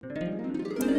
Música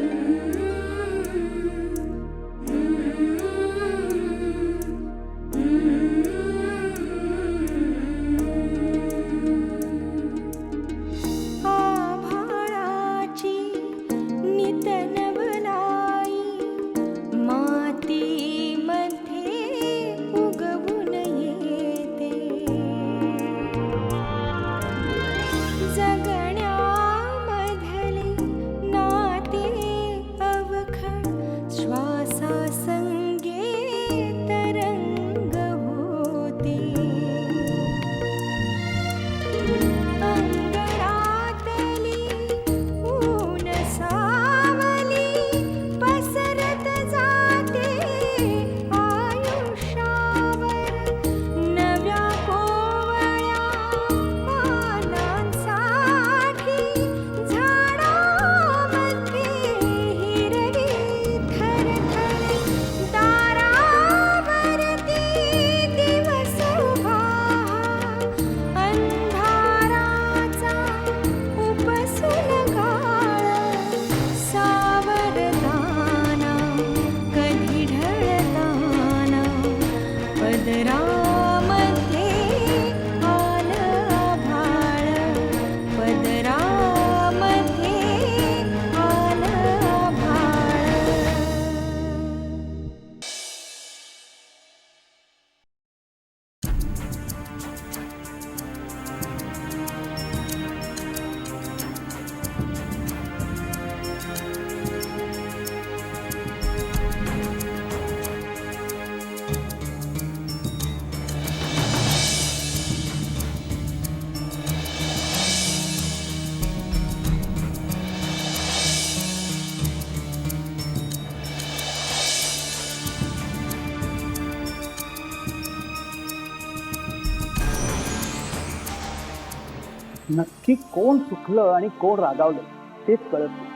नक्की कोण चुकलं आणि कोण रागावलं तेच कळत नाही.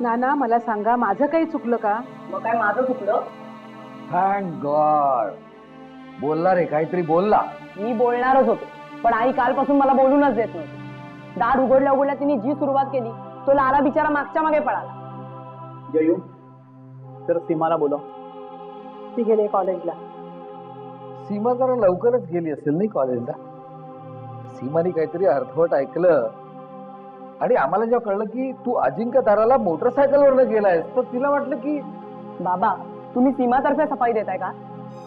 नाना मला सांगा माझं काही चुकलं का? मग काय माझं चुकलं? थँक गॉड बोलला रे काहीतरी बोलला. मी बोलणारच होतो पण आई कालपासून मला बोलूनच देत नव्हती. दार उघडल्या उघडल्या तिने जी सुरुवात केली तो लाला बिचारा मागच्या मागे पळाला. जयू तर सीमाला बोलव. ती गेले कॉलेजला. सीमा जरा लवकरच गेली असेल नाही कॉलेजला? सीमाने काहीतरी अर्धवट ऐकलं. आणि आम्हाला जेव्हा कळलं की तू अजिंक्य ताराला मोटरसायकलवरनं गेलायस तर तिला वाटलं की बाबा तुम्ही सीमातर्फे सफाई देताय का?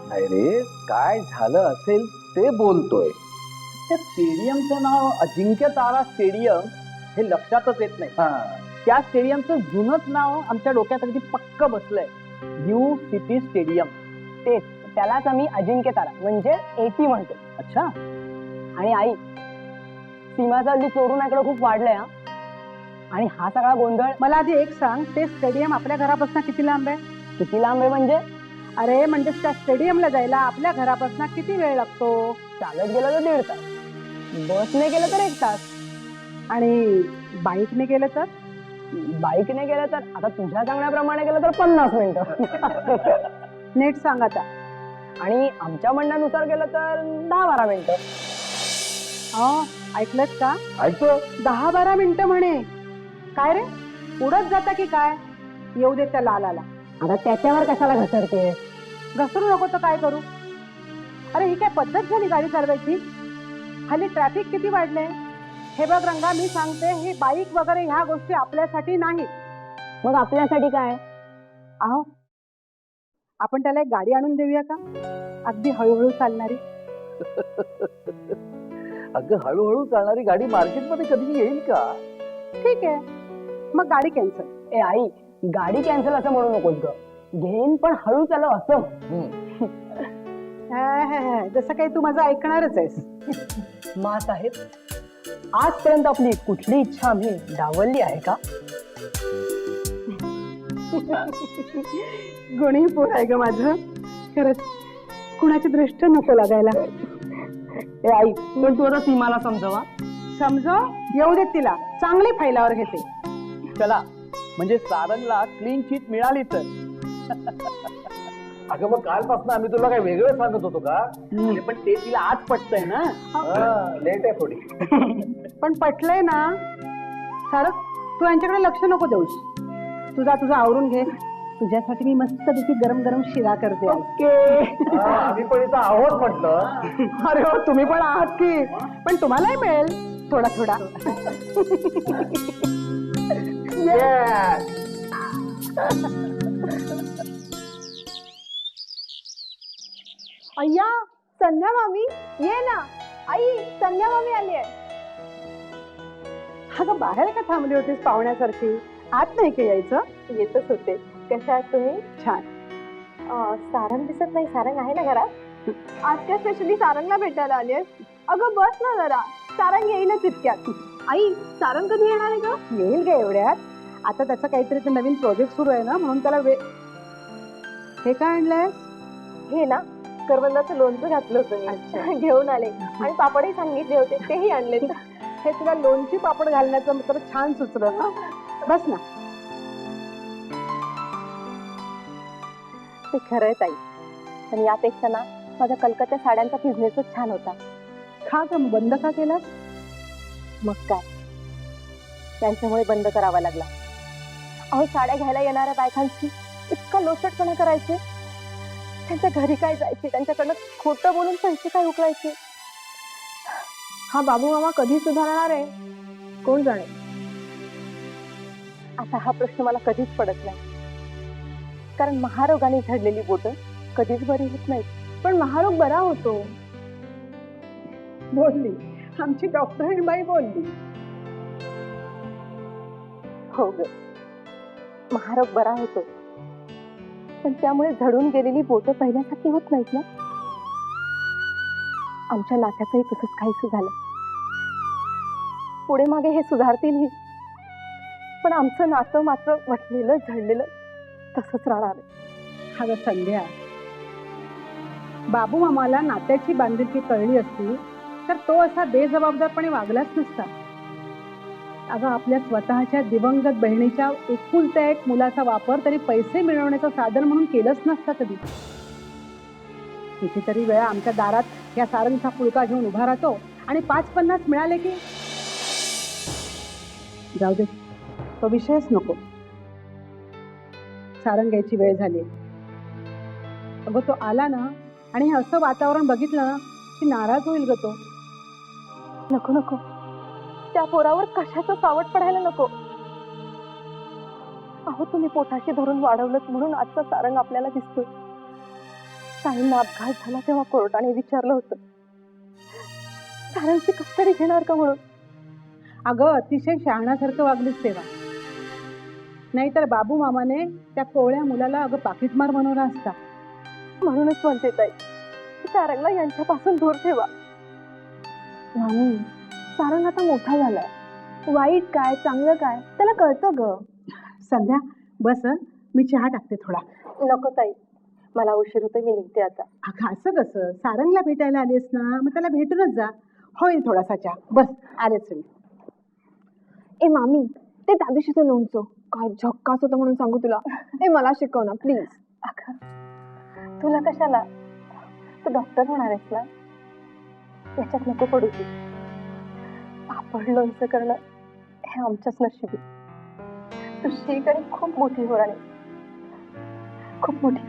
नाही रे काय झालं असेल ते बोलतोय. त्या स्टेडियमचं नाव अजिंक्य तारा स्टेडियम हे लक्षातच येत नाही. हा. त्या स्टेडियमचं जुनच नाव आमच्या डोक्यात अगदी पक्क बसलंय. New city stadium. तेच त्यालाच आम्ही अजिंक्य तारा म्हणजे एटी म्हणतो. अच्छा. आणि आई सीमाचा हल्ली चोरून ऐकलं खूप वाढलंय हा. आणि हा सगळा गोंधळ मला आधी एक सांग ते स्टेडियम आपल्या घरापासून किती लांब आहे? किती लांब आहे म्हणजे? अरे म्हणजे त्या स्टेडियमला जायला आपल्या घरापासून किती वेळ लागतो? चालत गेलं तर दीड तास. बसने गेलं तर एक तास. आणि बाईकने गेलं तर? बाईकने गेलं तर आता तुझ्या सांगण्याप्रमाणे गेलं तर पन्नास मिनिटं. नीट सांग आता. आणि आमच्या म्हणण्यानुसार गेलं तर दहा बारा मिनिटं. ऐकलंच का? ऐकतो. दहा बारा मिनिटं म्हणे. काय रे? उडत जाता की काय? येऊ दे त्या लालाला. आता त्याच्यावर कशाला घसरते घसरू नको तर काय करू? अरे ही काय पद्धत झाली गाडी चालवायची? हल्ली ट्रॅफिक किती वाढले? हे बघ रंगा मी सांगते हे बाईक वगैरे ह्या गोष्टी आपल्यासाठी नाहीत. मग आपल्यासाठी काय? अहो आपण त्याला एक गाडी आणून देऊया का? अगदी हळूहळू चालणारी. अगं हळूहळू चालणारी गाडी मार्केटमध्ये कधी येईल का? ठीक आहे. मग गाडी कॅन्सल ए आई गाडी कॅन्सल असं म्हणू नकोस ग. घेईन पण हळू चालव असं हम्म. जसं काही तू माझं ऐकणारच आहेस. मा साहेब आजपर्यंत आपली कुठली इच्छा आम्ही डावलली आहे का? गुणी पोर आहे ग माझं. खरंच कुणाची दृष्ट नको लागायला. ए आई पण तू आता सीमाला समजवा समजो येऊ देत तिला. चांगली फायलावर घेते. चला म्हणजे सारंगला क्लीन चिट मिळाली तर. अगं मग कालपासून आम्ही तुला काय वेगळं सांगत होतो का? अरे पण ते तिला आज पटतंय ना? लेट आहे थोडी. पण पटलंय ना. सारं तू यांच्याकडे लक्ष नको देऊस. तुझा तुझा आवरून घे. तुझ्यासाठी मी मस्त पैकी गरम गरम शिरा करते. ओके. आम्ही पण इथं आहोत म्हटलं. अरे हो तुम्ही पण आहात की. पण तुम्हालाही मिळेल. थोडा थोडा. अय्या संध्या मामी ये ना. आई संध्या मामी आली आहे. अगं बाहेर का थांबली होतीस पाहुण्यासारखी? आत नाही का यायचं? येतच होते. कशा आहात तुम्ही? छान. सारंग दिसत नाही. सारंग आहे ना घरात? आज काय स्पेशली सारंगला भेटायला आली अगं बस ना जरा. सारंग येईलच इतक्यात. आई सारंग कधी येणार आहे ग? येईल गे एवढ्यात. आता त्याचा काहीतरी नवीन प्रोजेक्ट सुरू आहे ना म्हणून त्याला वे हे काय आणलंय हे ना करवंदाचं लोणचं घातलं होतं घेऊन आले. आणि पापडही सांगितले होते. तेही आणले हे तुला लोणची पापड घालण्याचं तर छान सुचलं ना. बस ना. ते खरंय ताई. पण यापेक्षा ना माझा कलकत्त्या साड्यांचा बिझनेसच छान होता. खा का मग बंद का केलास मग काय? त्यांच्यामुळे बंद करावा लागला. अहो साड्या घ्यायला येणाऱ्या बायकांची इतका लोचटपणा करायचे. त्यांच्या घरी काय जायचे? त्यांच्याकडनं खोटं बोलून पैसे काय उकळायचे? हा बाबू मामा कधी सुधारणार आहे? कोण जाणे? आता हा प्रश्न मला कधीच पडत नाही. कारण महारोगाने झडलेली बोट कधीच बरी होत नाहीत. पण महारोग बरा होतो. बोलली आमची डॉक्टर बाई बोलली. हो ग महारोग बरा होतो. पण त्यामुळे झडून गेलेली बोटं पहिल्यासारखी होत नाहीत ना? आमच्या नात्याचंही तसंच काहीच झालं. पुढे मागे हे सुधारतीलही. पण आमचं नातं मात्र वटलेलं झडलेलं तसंच राहणार आहे. अगं संध्या बाबू मामाला नात्याची बांधिलकी कळली असती तर तो असा बेजबाबदारपणे वागलाच नसता. अगं आपल्या स्वतःच्या दिवंगत बहिणीच्या एकुलत्या एक मुलाचा वापर तरी पैसे मिळवण्याचं साधन म्हणून केलंच नसतं कधी. कितीतरी वेळा आमच्या दारात या सारंगचा पुळका घेऊन उभा राहतो आणि पाच पन्नास मिळाले की जाऊ दे. तो विषयच नको. सारंग यायची वेळ झाली. अगं तो आला ना आणि हे असं वातावरण बघितलं ना की नाराज होईल ग तो. नको नको. त्या पोरावर कशाचं सावट पडायला नको. अहो तुम्ही पोटाशी धरून वाढवलं म्हणून आजचा सारंग आपल्याला दिसतोय. साईंना अपघात झाला तेव्हा कोर्टाने विचारलं होतं. सारंगची कस्टडी घेणार का म्हणून? अगं अतिशय शहाणासारखं वागलीस तेव्हा. नाहीतर बाबू मामाने त्या कोवळ्या मुलाला अगं पाकिटमार बनवला असता म्हणूनच म्हणते ताई सारंगला यांच्यापासून दूर ठेवा. मामी सारंग आता मोठा झालाय. वाईट काय चांगलं काय त्याला कळतं ग. संध्या बस हं. मी चहा टाकते थोडा. नको ताई मला उशीर होतोय मी निघते आता. अगं असं कसं? सारंगला भेटायला आलीस ना मग त्याला भेटूनच जा. होईल थोडासा चहा. बस आलेच मी. ए मामी ते त्या दिवशीचं लोणचं. काय झक्कास होतं म्हणून सांगू तुला. ए मला शिकव ना प्लीज तुला कशाला? तू डॉक्टर होणार आहेस ना? याच्यात नको पडू तू. पापड लोणचं करणं हे आमच्याच नशिबी. तू शिक आणि खूप मोठी हो राणी खूप मोठी.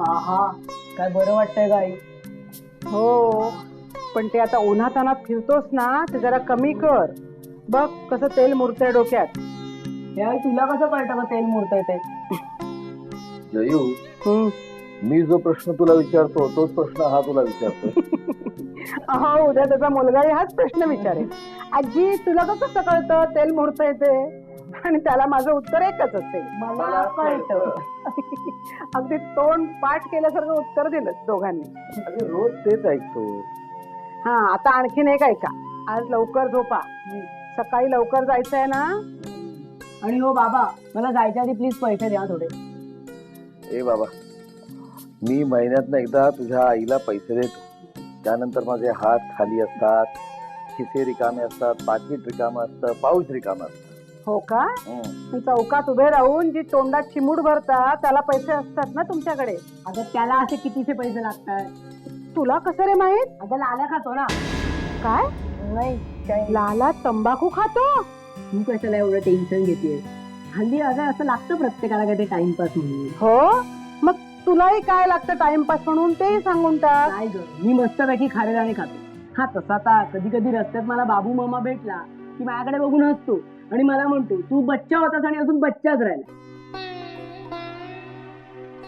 आहा काय बरं वाटतंय गाई? हो. पण ते आता उन्हातानात फिरतोस ना ते जरा कमी कर. बघ कसं तेल मुरतंय डोक्यात. हे आई तुला कसं कळतं तेल मुरतंय ते? जयू मी जो प्रश्न तुला विचारतो तोच प्रश्न हा तुला विचारतोय. अहो उद्या त्याचा मुलगाही हाच प्रश्न विचारेल. आजी तुला कसं कळतं तेल मुरतंय ते? आणि त्याला माझं उत्तर एकच असेल. मला कळतं. अगदी तोंड पाठ केल्यासारखं उत्तर दिलं दोघांनी. अरे रोज तेच ऐकतो. हा आता आणखीन एक ऐका. आज लवकर झोपा. सकाळी लवकर जायचंय ना? आणि हो बाबा मला जायच्या आधी प्लीज पैसे द्या थोडे. ए बाबा मी महिन्यातनं एकदा तुझ्या आईला पैसे देतो. त्यानंतर माझे हात खाली असतात खिसे रिकामे असतात पाकिट रिकामं असतं पाऊच रिकामं असतं. हो का? चौकात उभे राहून जी तोंडात चिमूड भरतात त्याला पैसे असतात ना तुमच्याकडे? आता त्याला असे कितीचे पैसे लागतात? तुला कसं रे माहीत? अगं लाल्या खातो ना. काय? नाही काय? लाला तंबाखू खातो? तू कशाला एवढं टेन्शन घेते हल्ली अगं असं लागतं प्रत्येकाला काय ते टाइमपास म्हणून? हो? मग तुलाही काय लागतं टाइमपास म्हणून ते सांगून टाक. काय ग? मी मस्तपैकी खारेदाणे खातो. हा तसा आता कधी कधी रस्त्यात मला बाबू मामा भेटला की माझ्याकडे बघून हसतो. आणि मला म्हणतो तू बच्चा होतास आणि अजून बच्चाच राहिला.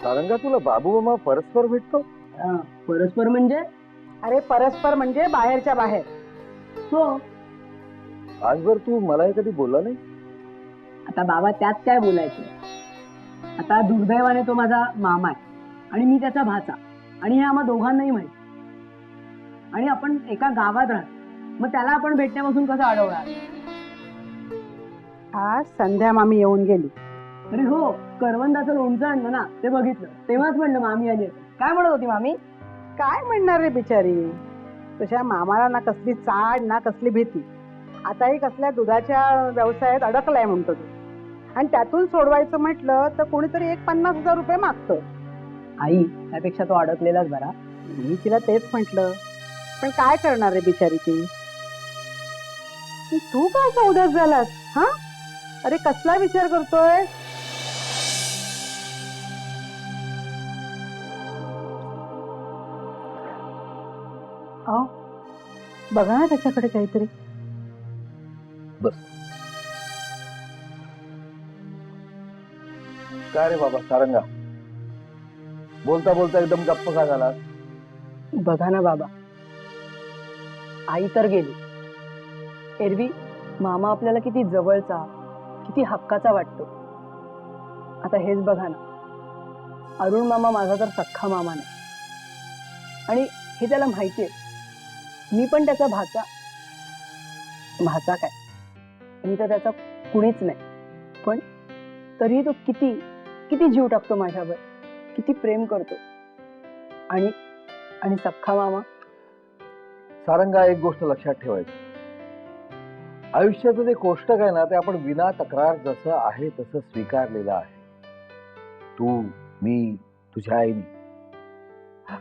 सारंगा तुला बाबू मामा परस्पर भेटतो? हा, परस्पर म्हणजे? अरे परस्पर म्हणजे बाहेरच्या बाहेर. हो. आजवर तू मला हे कधी बोलला नाही? आता बाबा त्यात काय बोलायचं? आता दुर्दैवाने तो माझा मामा आहे आणि मी त्याचा भाचा. आणि हे आम्हा दोघांनाही माहीत. आणि आपण एका गावात राहतो. मग त्याला आपण भेटण्यापासून कसं अडवणार आज संध्या मामी येऊन गेली. अरे हो करवंदाचं लोणचं आणलं ना ते बघितलं. तेव्हाच म्हणलं मामी आली. काय म्हणत होती मामी? काय म्हणणार रे बिचारी? तुझ्या मामाला ना कसली चाड ना कसली भीती. आताही कसल्या दुधाच्या व्यवसायात अडकलाय म्हणतो तू. आणि त्यातून सोडवायचं म्हटलं तर कोणीतरी एक पन्नास हजार रुपये मागतं. आई त्यापेक्षा तो अडकलेलाच बरा. मी तिला तेच म्हटलं. पण काय करणार रे बिचारी ती? तू काय असा उदास झालास हा? अरे कसला विचार करतोय? अहो बघा ना त्याच्याकडे काहीतरी. काय रे बाबा सारंगा? बोलता बोलता एकदम गप्प का झाला बघा ना बाबा. आई तर गेली. एरवी मामा आपल्याला किती जवळचा. किती हक्काचा वाटतो. आता हेच बघा ना. अरुण मामा माझा तर सख्खा मामा नाही. आणि हे त्याला माहिती आहे. मी पण त्याचा भाचा. भाचा काय? मी तर त्याचा कुणीच नाही. पण तरीही तो किती किती जीव टाकतो माझ्यावर. किती प्रेम करतो. आणि आणि सख्खा मामा? सारंगा एक गोष्ट लक्षात ठेवायची. आयुष्याचं जे कोष्टक आहे ना ते आपण विना तक्रार जसं आहे तसं स्वीकारलेलं आहे. तू मी तुझ्या आईनी.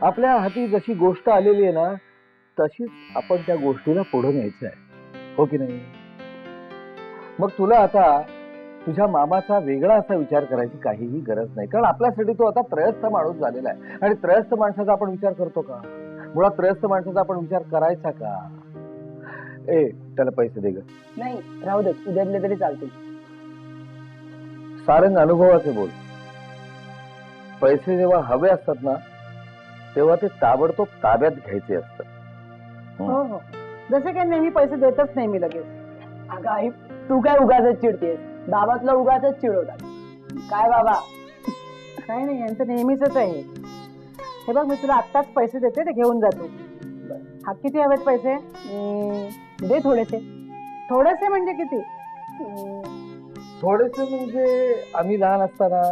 आपल्या हाती जशी गोष्ट आलेली आहे ना तशीच आपण त्या गोष्टीला पुढे न्यायचं आहे. हो की नाही? मग तुला आता तुझ्या मामाचा वेगळा असा विचार करायची काहीही गरज नाही. कारण आपल्यासाठी तो आता त्रयस्थ माणूस झालेला आहे. आणि त्रयस्थ माणसाचा आपण विचार करतो का? मुळात त्रयस्थ माणसाचा आपण विचार करायचा का? ए त्याला पैसे दे ग. नाही राहू देत. उद्यातले तरी चालतील. सारंग अनुभवाचे बोल. पैसे जेव्हा हवे असतात ना तेव्हा ते ताबडतोब ताब्यात घ्यायचे असतात. हो हो. जसे काही नेहमी पैसे देतच नाही मी लगेच. अगं आई तू काय उगाच चिडतेस बाबातला उगाच चिडवतात. काय बाबा? काही नाही यांचं नेहमीच आहे. हे बघ मी तुला आत्ताच पैसे देते ते घेऊन जातो हा किती हवेत पैसे? दे थोडेसे. थोडेसे म्हणजे किती? थोडेसे म्हणजे आम्ही लहान असताना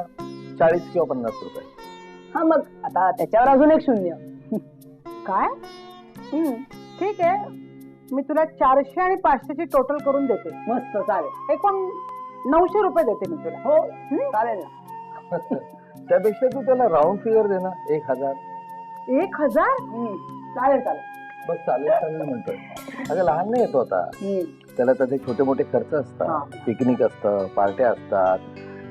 चाळीस किंवा पन्नास रुपये. हा मग आता त्याच्यावर अजून एक शून्य. काय? हम्म, ठीक आहे. मी तुला चारशे आणि पाचशेची टोटल करून देते. मस्त चालेल. एकूण नऊशे रुपये देते मी तुला. हो चालेल ना. त्यापेक्षा तू त्याला राऊंड फिगर दे ना एक हजार. एक हजार? हम्म, चालेल चालेल. बस चालेल चालेल म्हणतोय. अगं लहान नाही येतो आता. त्याला त्याचे छोटे मोठे खर्च. असतात. पिकनिक असतं पार्ट्या असतात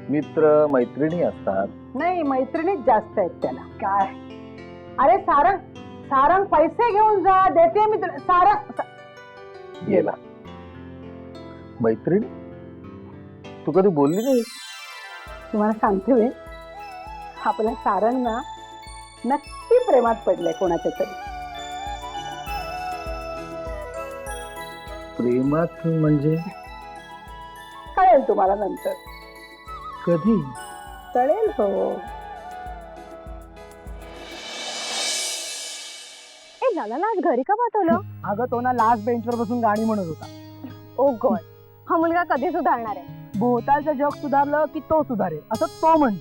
मित्र मैत्रिणी असतात. नाही मैत्रिणीच जास्त आहेत त्याला. काय? अरे सारंग सारंग पैसे घेऊन जा देते मी तुला. सारंग सा- गेला. मैत्रीण? तू कधी बोलली नाही? तुम्हाला सांगते वे आपल्या सारंग ना नक्की प्रेमात पडलंय कोणाच्या तरी. प्रेमात म्हणजे? कळेल तुम्हाला नंतर. कधी? कळेल हो. ए लाला आज घरी का पाठवलं? अगं तो ना लास्ट बेंचवर बसून गाणी म्हणत होता. ओ गॉड हा मुलगा कधी सुधारणार आहे? भोवतालचं जग सुधारलं की तो सुधारेल असं तो म्हण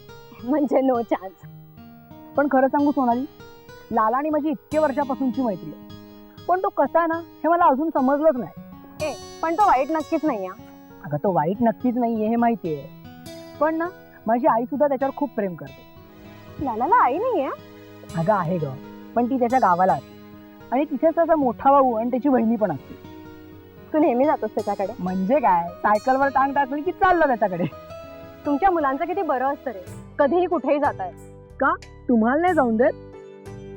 म्हणजे नो चान्स पण खरं सांगू सोनाली लाला आणि माझी इतके वर्षापासूनची मैत्री आहे. पण तो कसा आहे ना हे मला अजून समजलंच नाही. पण तो वाईट नक्कीच नाही अगं तो वाईट नक्कीच नाहीये हे माहिती आहे पण ना माझी आई सुद्धा त्याच्यावर खूप प्रेम करते. लालाला आई नाहीये? अगं आहे ग. पण ती त्याच्या गावाला असते. आणि तिथेच त्याचा मोठा भाऊ आणि त्याची बहिणी पण असते. तू नेहमी जातोस त्याच्याकडे? म्हणजे काय? सायकलवर टांग टाकली की चाललं त्याच्याकडे. तुमच्या मुलांचं किती बरं असतं रे. कधीही कुठेही जात आहे तुम्हाला नाही जाऊन देत?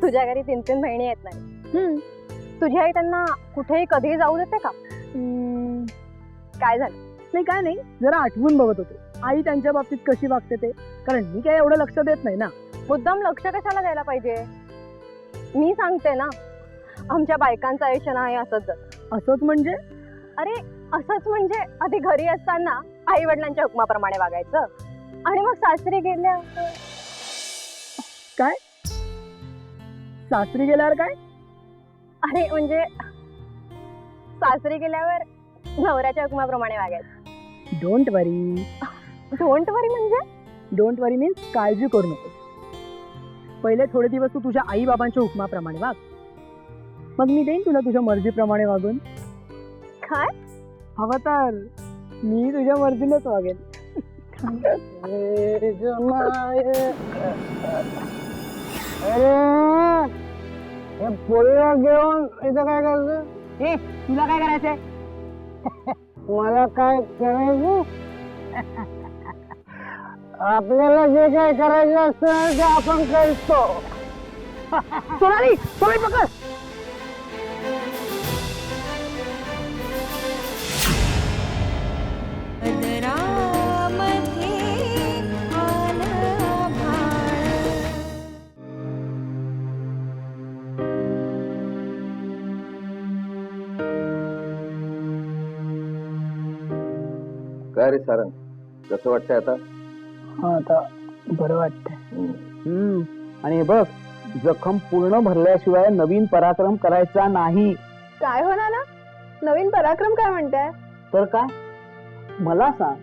तुझ्या घरी तीन तीन बहिणी येत नाही तुझी आई त्यांना कुठेही कधीही जाऊ देते का? काय झालं? नाही काय नाही. जरा आठवून बघत होते. आई त्यांच्या बाबतीत कशी वागते ते. कारण मी काय एवढं लक्ष देत नाही ना. मुद्दाम लक्ष कशाला द्यायला पाहिजे? मी सांगते ना. आमच्या बायकांचं आयुष्य नाही असंच असंच म्हणजे? अरे असंच म्हणजे आधी घरी असताना आई वडिलांच्या हुकमाप्रमाणे वागायचं. आणि मग सासरी गेल्या. सासरी गेल्यावर काय? अरे म्हणजे सासरी गेल्यावर नवऱ्याच्या हुकमाप्रमाणे वागायचं. डोंट वरी डोंट वरी म्हणजे? डोंट वरी मीन्स काळजी करू नको पहिले थोडे दिवस तू तुझ्या आई बाबांच्या हुकमाप्रमाणे वाग. मग मी देईन तुला तुझ्या मर्जीप्रमाणे वागून. काय? हवं तर मी तुझ्या मर्जीनेच वागेन. पोळीला घेऊन इथं काय करतो ए तुला काय करायचंय? मला काय करायचं? आपल्याला जे काय करायचं असतं ते आपण करतो सोनाली सोनाली पकड. काय रे सारंग? कसं वाटतंय आता? हा आता बरं वाटतंय. हम्म. हम्म. आणि हे बघ जखम पूर्ण भरल्याशिवाय नवीन पराक्रम करायचा नाही. काय होणार ना नवीन पराक्रम काय म्हणताय? तर काय? मला सांग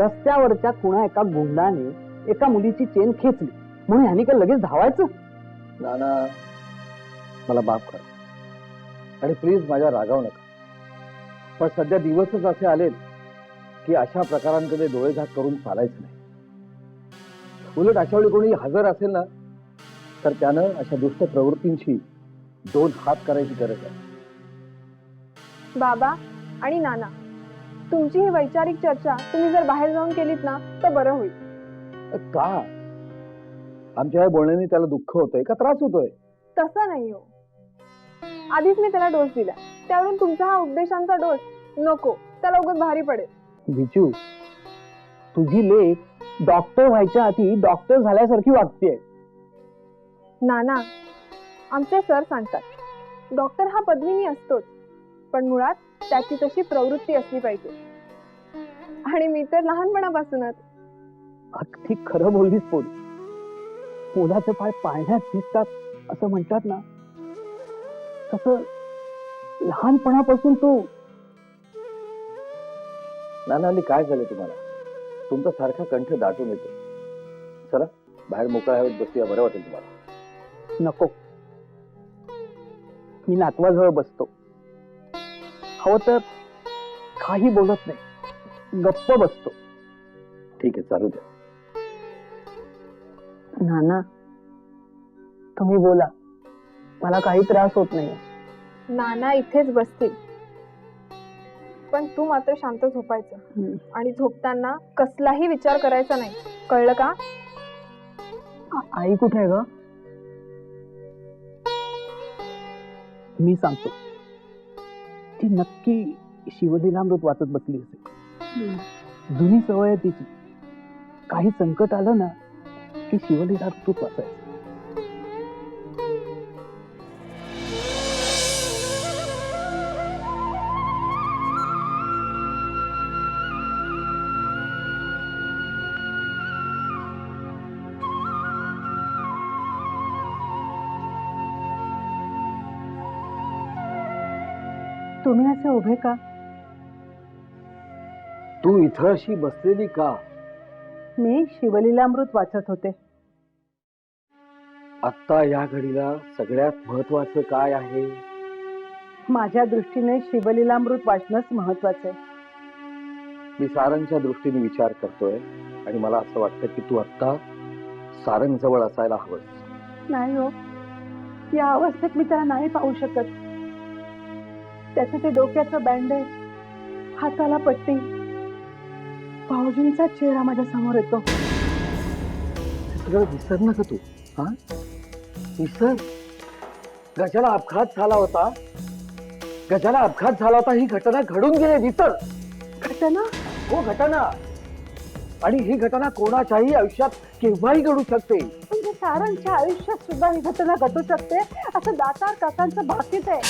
रस्त्यावरच्या कुणा एका गुंडाने एका मुलीची चेन खेचली. म्हणून ह्यानी काय लगेच धावायचं? नाना मला माफ करा. आणि प्लीज माझ्या रागाव नका. पण सध्या दिवसच असे आलेत की अशा प्रकारांकडे डोळेझाक करून चालायचं नाही. उलट अशा वेळी कोणी हजर असेल ना तर त्यानं अशा दुष्ट प्रवृत्तींशी दोन हात करायची गरज आहे. बाबा आणि नाना तुमची ही वैचारिक चर्चा तुम्ही जर बाहेर जाऊन केलीत ना तर बरं होईल. का? आमच्या या बोलण्याने त्याला दुःख होतंय का? त्रास होतोय? तसं नाही हो. आधीच मी त्याला डोस दिला. त्यावरून तुमचा हा उपदेशांचा डोस नको त्याला उगाच भारी पडेल. विजू तुझी लेख डॉक्टर व्हायच्या आधी डॉक्टर झाल्यासारखी वागतेय. नाना आमचे सर सांगतात डॉक्टर हा पदवीनी असतोच पण मुळात त्याची तशी प्रवृत्ती असली पाहिजे. आणि मी तर लहानपणापासूनच. अगदी खरं बोललीस पोरी. मुलाचे पाय पाळण्यात दिसतात असं म्हणतात ना? तसं लहानपणापासून तू नानाली काय झालं तुम्हाला? तुमचा सारखा कंठ दाटून येतो. चला बाहेर मोकळ्या हवेत बसूया बरं वाटेल तुम्हाला. नको. मी नातवाजवळ बसतो. हवं तर काही बोलत नाही. गप्प बसतो. ठीक आहे चालू द्या. नाना तुम्ही बोला. मला काही त्रास होत नाही. नाना इथेच बसतील. पण तू मात्र शांत झोपायचं. आणि झोपताना कसलाही विचार करायचा नाही. कळलं का? आई कुठे आहे ग? मी सांगतो. ती नक्की शिवलीलामृत वाचत बसली असेल. जुनी सवय आहे तिची. काही संकट आलं ना की शिवलीलामृत वाचायचं. तुम्ही असे उभे का? तू इथं अशी बसलेली का? मी शिवलीलामृत वाचत होते. आत्ता या घडीला सगळ्यात महत्वाचं काय आहे? माझ्या दृष्टीने शिवलीलामृत वाचणंच महत्वाचं आहे. मी सारंगच्या दृष्टीने विचार करतोय आणि मला असं वाटतं की तू आत्ता सारंग जवळ असायला हवंस. नाही हो. या अवस्थेत मी त्याला नाही पाहू शकत. त्याचं ते डोक्याचं बँडेज हाताला पट्टी. भाऊजींचा चेहरा माझ्यासमोर येतो. सगळं विसर ना तू हा? विसर. गजाला अपघात झाला होता. गजाला अपघात झाला होता ही घटना घडून गेली विसर. घटना? हो घटना. आणि ही घटना कोणाच्याही आयुष्यात केव्हाही घडू शकते. म्हणजे सारांच्या आयुष्यात सुद्धा ही घटना घटू शकते? असं दातार काकांचं भाकीच आहे.